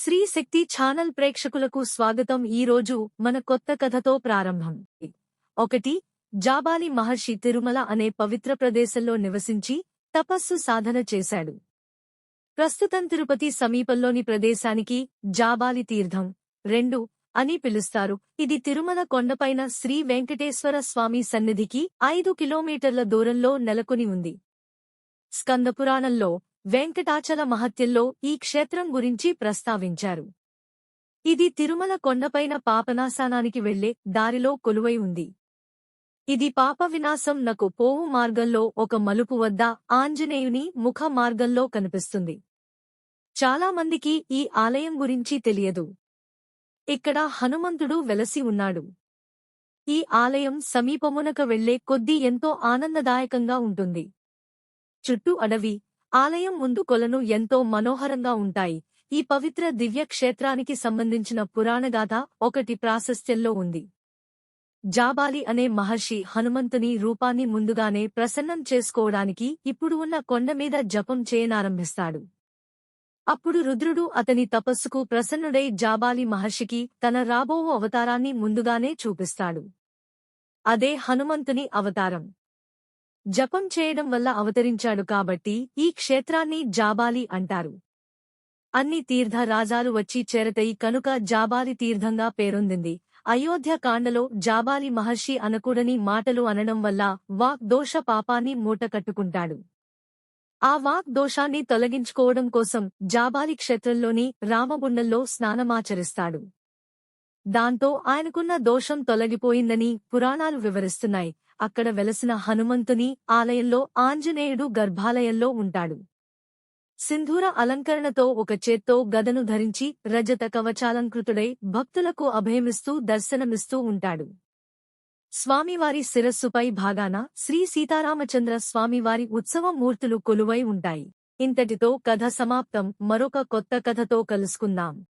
శ్రీ శక్తి channel ప్రేక్షకులకు స్వాగతం ఈ రోజు మన కొత్త కథతో ప్రారంభం. ఒకటి జాబాలి మహర్షి తిరుమల అనే పవిత్ర ప్రదేశంలో నివసించి తపస్సు సాధన చేశాడు. ప్రస్తుతం తిరుపతి సమీపంలోని ప్రదేశానికి జాబాలి తీర్థం రెండు అని పిలుస్తారు. ఇది తిరుమల కొండపైన శ్రీ వెంకటేశ్వర స్వామి సన్నిధికి ఐదు కిలోమీటర్ల దూరంలో నెలకొని ఉంది. స్కందపురాణంలో వెంకటాచల మహత్యంలో ఈ క్షేత్రం గురించి ప్రస్తావించారు. ఇది తిరుమల కొండపైన పాపనాశానానికి వెళ్ళే దారిలో కొలువై ఉంది. ఇది పాప వినాశం నకు పోవు మార్గంలో ఒక మలుపు వద్ద ఆంజనేయుని ముఖ మార్గంలో కనిపిస్తుంది. చాలామందికి ఈ ఆలయం గురించి తెలియదు. ఇక్కడ హనుమంతుడు వెలసి ఉన్నాడు. ఈ ఆలయం సమీపమునక వెళ్ళే కొద్దీ ఎంతో ఆనందదాయకంగా ఉంటుంది. చుట్టూ అడవి ఆలయం ముందు కొలను ఎంతో మనోహరంగా ఉంటాయి. ఈ పవిత్ర దివ్య క్షేత్రానికి సంబంధించిన పురాణగాథ ఒకటి ప్రాశస్త్యంలో ఉంది. జాబాలి అనే మహర్షి హనుమంతుని రూపాన్ని ముందుగానే ప్రసన్నం చేసుకోవడానికి ఇప్పుడు ఉన్న కొండమీద జపం చేయనారంభిస్తాడు. అప్పుడు రుద్రుడు అతని తపస్సుకు ప్రసన్నుడై జాబాలి మహర్షికి తన రాబో అవతారాన్ని ముందుగానే చూపిస్తాడు. అదే హనుమంతుని అవతారం. జపం చేయడం వల్ల అవతరించాడు కాబట్టి ఈ క్షేత్రాన్ని జాబాలి అంటారు. అన్ని తీర్థ రాజాలు వచ్చి చేరతయి కనుక జాబాలి తీర్థంగా పేరొందింది. అయోధ్య కాండలో జాబాలి మహర్షి అనకూడని మాటలు అనడం వల్ల వాక్ దోష పాపాన్ని మూటకట్టుకుంటాడు ఆ వాక్ దోషాన్ని తొలగించుకోవడం కోసం జాబాలి క్షేత్రంలోని రామగుండంలో స్నానమాచరిస్తాడు. దాంతో ఆయనకున్న దోషం తొలగిపోయిందని పురాణాలు వివరిస్తున్నాయి. అక్కడ వెలసిన హనుమంతుని ఆలయంలో ఆంజనేయుడు గర్భాలయంలో ఉంటాడు. సింధూర అలంకరణతో ఒక చేత్తో గదను ధరించి రజత కవచాలంకృతుడై భక్తులకు అభయమిస్తూ దర్శనమిస్తూ ఉంటాడు. స్వామివారి శిరస్సుపై భాగాన శ్రీ సీతారామచంద్ర స్వామివారి ఉత్సవమూర్తులు కొలువై ఉంటాయి. ఇంతటితో కథ సమాప్తం. మరొక కొత్త కథతో కలుసుకుందాం.